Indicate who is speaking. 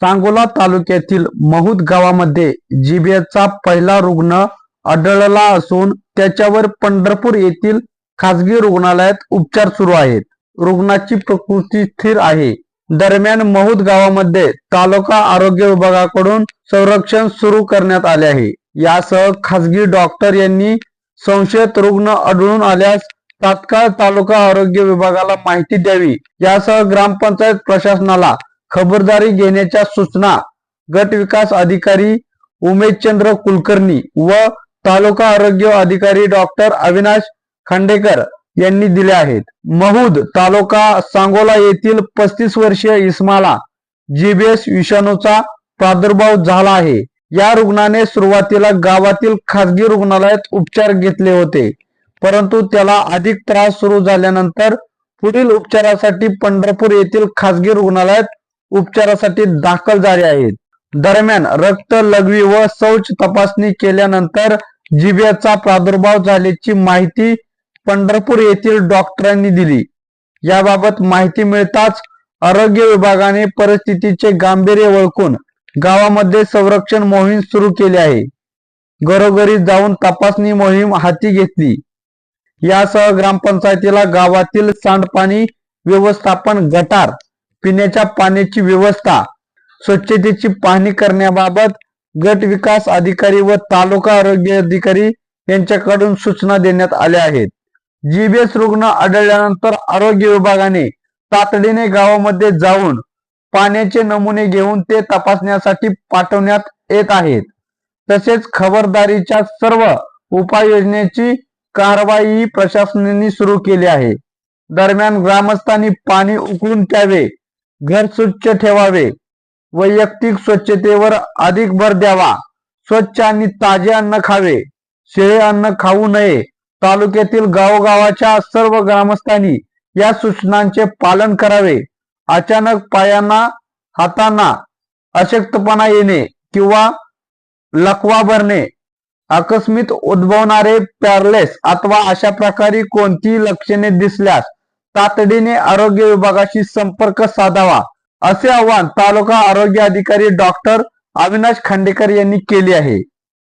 Speaker 1: सांगोला तालुक्यातील महूद गावामध्ये जिबेचा पहिला रुग्ण आढळला असून त्याच्यावर पंढरपूर येथील खासगी रुग्णालयात उपचार सुरू आहेत. रुग्णाची प्रकृती स्थिर आहे. दरम्यान महूद गावामध्ये तालुका आरोग्य विभागाकडून संरक्षण सुरू करण्यात आले आहे. यासह खासगी डॉक्टर यांनी संशयित रुग्ण आढळून आल्यास तात्काळ तालुका आरोग्य विभागाला माहिती द्यावी. यासह ग्रामपंचायत प्रशासनाला खबरदारी घेण्याच्या सूचना गट विकास अधिकारी उमेशचंद्र कुलकर्णी व तालुका आरोग्य अधिकारी डॉक्टर अविनाश खांडेकर यांनी दिल्या आहेत. महूद तालुका सांगोला येथील पस्तीस वर्षीय इस्माला जीबीएस विषाणूचा प्रादुर्भाव झाला आहे. या रुग्णाने सुरुवातीला गावातील खासगी रुग्णालयात उपचार घेतले होते परंतु त्याला अधिक त्रास सुरू झाल्यानंतर पुढील उपचारासाठी पंढरपूर येथील खासगी रुग्णालयात उपचारासाठी दाखल झाले आहेत. दरम्यान रक्त लघवी व शौच तपासणी केल्यानंतर जिबेचा प्रादुर्भाव झाल्याची माहिती पंढरपूर येथील डॉक्टरांनी दिली. याबाबत माहिती मिळताच आरोग्य विभागाने परिस्थितीचे गांभीर्य ओळखून गावामध्ये संरक्षण मोहीम सुरू केली आहे. घरोघरी जाऊन तपासणी मोहीम हाती घेतली. यासह ग्रामपंचायतीला गावातील सांडपाणी व्यवस्थापन गटार पिण्याच्या पाण्याची व्यवस्था स्वच्छतेची पाहणी करण्याबाबत गट विकास अधिकारी व तालुका आरोग्य अधिकारी यांच्याकडून सूचना देण्यात आल्या आहेत. जीबीएस रुग्ण आढळल्यानंतर आरोग्य विभागाने तातडीने गावामध्ये जाऊन पाण्याचे नमुने घेऊन ते तपासण्यासाठी पाठवण्यात येत आहेत. तसेच खबरदारीच्या सर्व उपाययोजनेची कारवाई प्रशासनाने सुरू केली आहे. दरम्यान ग्रामस्थांनी पाणी उकळून त्यावे घर स्वच्छ ठेवावे. वैयक्तिक स्वच्छतेवर अधिक भर द्यावा. स्वच्छ आणि ताजे अन्न खावे. शेळे अन्न खाऊ नये. तालुक्यातील गावोगावाच्या सर्व ग्रामस्थांनी या सूचनांचे पालन करावे. अचानक पायांना हातांना अशक्तपणा येणे किंवा लकवा भरणे आकस्मित उद्भवणारे पॅरलेस अथवा अशा प्रकारे कोणतीही लक्षणे दिसल्यास तातडीने आरोग्य विभागाशी संपर्क साधावा असे आवाहन तालुका आरोग्य अधिकारी डॉक्टर अविनाश खांडेकर यांनी केले आहे.